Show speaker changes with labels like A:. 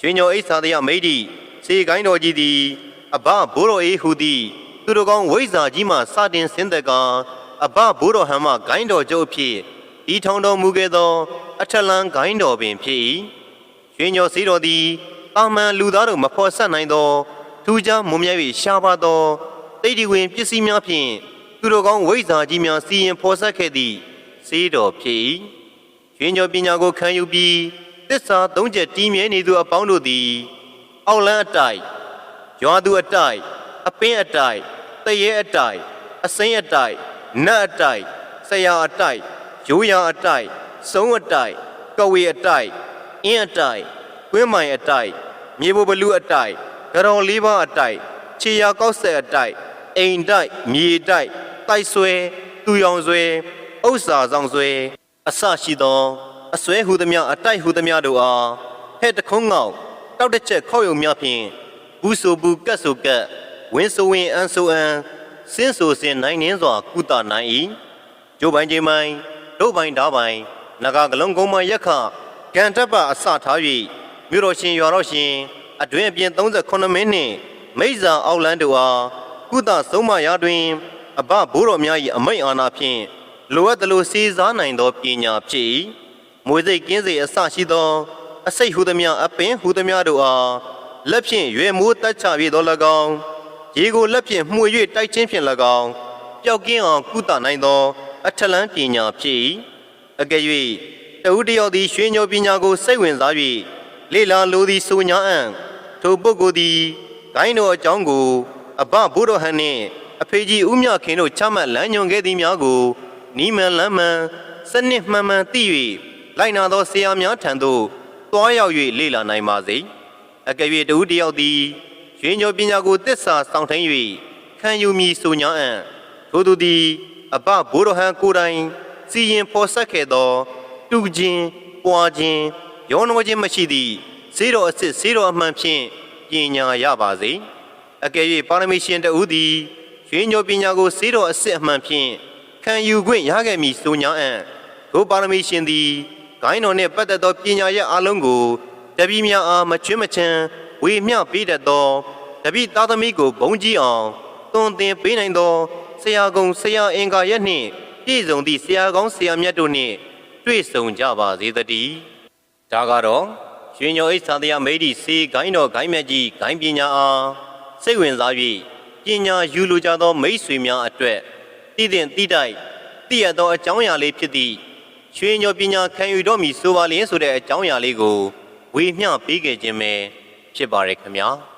A: ရွှေညောအိဆာတယမိတ်တိစေကိုင်းတော်ကြီးသည်အဘဘိုးတော်အေးဟူသည်သူတော်ကောင်းဝိဇ္ဇာကြီးမှစတင်ဆင်းသက်ကအဘဘိုးတော်ဟံမှဂိုင်းတော်ကျုပ်အဖြစ်ဤထောင်တော်မူခဲ့သော အထက်လန်းဂိုင်းတော်ပင်ဖြစ်၏ရွှေညောစီတော်သည်အာမန်လူသားတို့မဖော်ဆက်နိုင်သောထူးခြားမွန်မြတ်၍ရှားပါသောတိတ်ဒီဝင်ပစ္စည်းများဖြင့်သူတော်ကောင်းဝိဇ္ဇာကြီးများစီရင်ဖော်ဆက်ခဲ့သည့်စေတော်ဖြစ်၏ရွှေညောပညာကိုခံယူပြီး သစ္စာသုံးချက်တီးမြဲနေသူအပေါင်းတို့သည် အောက်လန်းအတိုက်ရွာသူအတိုက်အပင်းအတိုက်တရဲအတိုက်အစိမ်းအတိုက်နတ်အတိုက်ဆရာအတိုက်ရိုးရာအတိုက်စုံးအတိုက်ကဝေအတိုက်အင်းအတိုက်ကွင်းမိုင်အတိုက်မြေပေါ်ဘလူအတိုက်ကြော်လေးပါးအတိုက်ခြေရာကောက်ဆက်အတိုက်အိမ်တိုက်မြေတိုက်တိုက်ဆွဲသူရောင်ဆွဲဥစ္စာဆောင်ဆွဲအစရှိသော အစွဲဟူသည်များအတိုက်ဟူသည်များတို့အားဟဲ့တခုံးငေါက်တောက်တစ်ချက်ခောက်ယုံများဖြင့်ဘူးဆိုဘူးကတ်ဆိုကတ်ဝင်းဆိုဝင်အန်ဆိုအန်စင်းဆိုစင်နိုင်နှင်းစွာကုသနိုင်၏ကျိုးပိုင်းချင်းပိုင်းတို့ပိုင်းဓာပိုင်းနဂါကလုံးကုန်းမရက်ခကံတက်ပါအစထား၍မြို့တော်ရှင်ရွာတော်ရှင်အတွင်အပြင်38မိနစ်မိဇာအောက်လန်းတို့အားကုသဆုံးမရာတွင် အဘဘိုးတော်များ၏အမိန့်အာဏာဖြင့်လိုအပ်သလိုစီစားနိုင်သောပညာဖြစ်၏ မွေစိတ်ကင်းစေအစရှိသောအစိတ်ဟူသည်များအပင်ဟူသည်များတို့အားလက်ဖြင့်ရွယ်မိုးတက်ချ၍တော်၎င်းရေကိုလက်ဖြင့်မှွေ၍တိုက်ချင်းဖြင့်၎င်းပျောက်ကင်းအောင်ကုသနိုင်သော အထက်လန်းပညာဖြစ်၏အကယ်၍တဦးတယောက်သည်ရွှေညောပညာကိုစိတ်ဝင်စား၍လေ့လာလိုသည်ဆိုညာအံ့ထိုပုဂ္ဂိုလ်သည်ဂိုင်းတော်အကြောင်းကိုအဘဘုဒ္ဓဟန်နှင့်အဖေကြီးဦးမြခင်တို့ချမှတ်လမ်းညွှန်ခဲ့သည်များကိုနီးမှန်လမ်းမှန်စနစ်မှန်မှန်သိ၍ လိုက်နာသောဆရာများထံသို့တွားရောက်၍လေ့လာနိုင်ပါစေအကယ်၍တဦးတယောက်သည်ရွှေညောပညာကိုတစ္ဆာဆောင်ထိုင်း၍ခံယူမည်ဆိုညာအံ့ထိုသူသည်အဘဘိုးတော်ဟန်ကိုယ်တိုင်စီရင်ဖော်ဆက်ခဲ့သောတူခြင်းပွားခြင်းရောနှောခြင်းမရှိသည့်ဈေးတော်အစ်စ်ဈေးတော်အမှန်ဖြင့်ပညာရပါစေအကယ်၍ပါရမီရှင်တဦးသည်ရွှေညောပညာကိုဈေးတော်အစ်စ်အမှန်ဖြင့်ခံယူခွင့်ရခဲ့မည်ဆိုညာအံ့ကိုပါရမီရှင်သည် ဂိုင်းတော်နှင့်ပတ်သက်သောပညာရဲ့အလုံးကိုတပည့်များအားမချွင်းမချမ်းဝေမျှပေးတတ်သောတပည့်သားသမီးကိုဘုံကြီးအောင်သွန်သင်ပေးနိုင်သောဆရာကုံဆရာအင်္ဂါရက်နှင့်ပြည့်စုံသည့်ဆရာကောင်းဆရာမြတ်တို့နှင့်တွေ့ဆုံကြပါစေတည်းဒါကတော့ရွှေညောအိသာတရားမိတ်ဒီစေဂိုင်းတော်ဂိုင်းမြတ်ကြီးဂိုင်းပညာအားစိတ်ဝင်စား၍ပညာယူလိုကြသောမိတ်ဆွေများအတွက်တည်တဲ့တိတိုက်တည်ရသောအကြောင်းအရာလေးဖြစ်သည့် ရွှေညောပညာခံယူတော့မည်ဆိုပါလျင်ဆိုတဲ့အကြောင်းအရာလေးကိုဝေမျှပေးခဲ့ခြင်းပဲဖြစ်ပါရယ်ခင်ဗျာ။